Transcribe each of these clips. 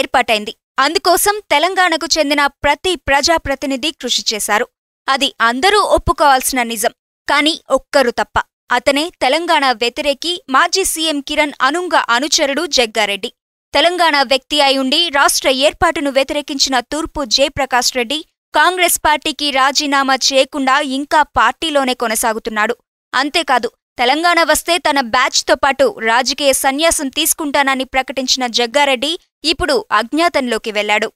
ఏర్పాటైంది. అందుకోసం తెలంగాణకు చెందిన ప్రతి ప్రజాప్రతినిధి కృషి చేశారు. అది అందరూ ఒప్పుకోవాల్సిన నిజం. కాని ఒక్కరు తప్ప. అతనే తెలంగాణ వ్యతిరేకి మాజీ సీఎం కిరణ్ అనుంగ అనుచరుడు జగ్గారెడ్డి. తెలంగాణ వ్యక్తి అయి రాష్ట్ర ఏర్పాటును వ్యతిరేకించిన తూర్పు జయప్రకాష్ రెడ్డి కాంగ్రెస్ పార్టీకి రాజీనామా చేయకుండా ఇంకా పార్టీలోనే కొనసాగుతున్నాడు. అంతేకాదు తెలంగాణ వస్తే తన బ్యాచ్తో పాటు రాజకీయ సన్యాసం తీసుకుంటానని ప్రకటించిన జగ్గారెడ్డి ఇప్పుడు అజ్ఞాతంలోకి వెళ్ళాడు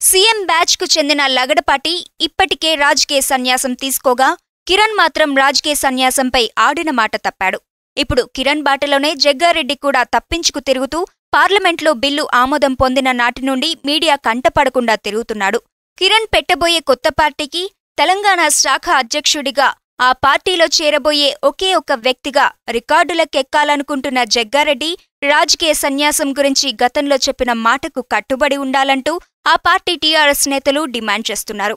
సీఎం బ్యాచ్కు చెందిన లగడపాటి ఇప్పటికే రాజకీయ సన్యాసం తీసుకోగా కిరణ్ మాత్రం రాజకీయ సన్యాసంపై ఆడిన మాట తప్పాడు. ఇప్పుడు కిరణ్ బాటలోనే జగ్గారెడ్డి కూడా తప్పించుకు తిరుగుతూ పార్లమెంట్లో బిల్లు ఆమోదం పొందిన నాటి నుండి మీడియా కంటపడకుండా తిరుగుతున్నాడు. కిరణ్ పెట్టబోయే కొత్త పార్టీకి తెలంగాణ శాఖ అధ్యక్షుడిగా ఆ పార్టీలో చేరబోయే ఒకే ఒక వ్యక్తిగా రికార్డులకెక్కాలనుకుంటున్న జగ్గారెడ్డి రాజకీయ సన్యాసం గురించి గతంలో చెప్పిన మాటకు కట్టుబడి ఉండాలంటూ ఆ పార్టీ టీఆర్ఎస్ నేతలు డిమాండ్ చేస్తున్నారు.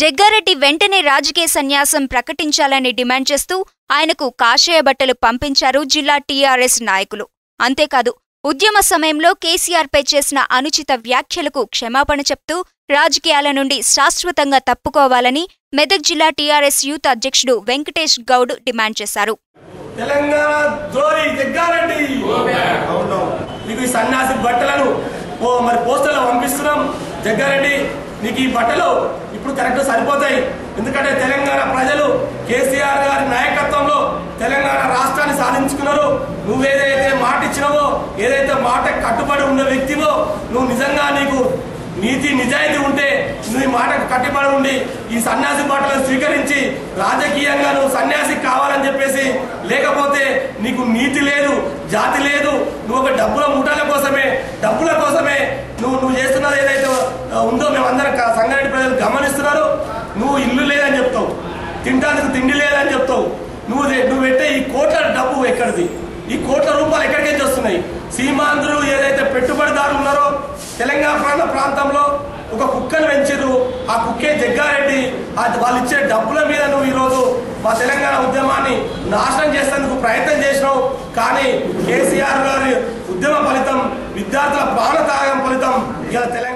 జగ్గారెడ్డి వెంటనే రాజకీయ సన్యాసం ప్రకటించాలని డిమాండ్ చేస్తూ ఆయనకు కాషాయ బట్టలు పంపించారు జిల్లా టీఆర్ఎస్ నాయకులు. అంతేకాదు ఉద్యమ సమయంలో కేసీఆర్పై చేసిన అనుచిత వ్యాఖ్యలకు క్షమాపణ చెప్తూ రాజకీయాల నుండి శాశ్వతంగా తప్పుకోవాలని మెదక్ జిల్లా టీఆర్ఎస్ యూత్ అధ్యక్షుడు వెంకటేష్ గౌడ్ డిమాండ్ చేశారు. సన్యాసి బట్టలను ఓ మరి పంపిస్తున్నాం. జగ్గారెడ్డి నీకు ఈ బట్టలు ఇప్పుడు కరెక్ట్ సరిపోతాయి. ఎందుకంటే తెలంగాణ ప్రజలు కేసీఆర్ గారి నాయకత్వంలో తెలంగాణ రాష్ట్రాన్ని సాధించుకున్నారు. నువ్వేదైతే మాట ఇచ్చినవో ఏదైతే మాట కట్టుబడి ఉన్న వ్యక్తివో నువ్వు నిజంగా నీకు నీతి నిజాయితీ ఉంటే నువ్వు మాటకు కట్టుబడి ఉండి ఈ సన్యాసి మాటలను స్వీకరించి రాజకీయంగా నువ్వు సన్యాసి కావాలని చెప్పేసి లేకపోతే నీకు నీతి లేదు జాతి లేదు నువ్వు ఒక డబ్బుల ముఠాల కోసమే డబ్బుల కోసమే నువ్వు నువ్వు చేస్తున్నది ఏదైతే ఉందో మేమందరం సంగారెడ్డి ప్రజలు గమనిస్తున్నారు. నువ్వు ఇల్లు లేదని చెప్తావు. తినడానికి తిండి లేదని చెప్తావు. నువ్వు నువ్వు పెట్టే ఈ కోట్ల డబ్బు ఎక్కడిది? ఈ కోట్ల రూపాయలు ఎక్కడికి వస్తున్నాయి? సీమాంధ్రులు ఏదైతే పెట్టుబడిదారులు ఉన్నారో తెలంగాణ ప్రాంత ప్రాంతంలో ఒక కుక్కను పెంచారు ఆ కుక్కే జగ్గారెడ్డి వాళ్ళు ఇచ్చే డబ్బుల మీద నువ్వు ఈరోజు మా తెలంగాణ ఉద్యమాన్ని నాశనం చేసేందుకు ప్రయత్నం చేసినావు. కానీ కేసీఆర్ గారి ఉద్యమ ఫలితం విద్యార్థుల ప్రాణ త్యాగం ఫలితం ఇలా తెలంగాణ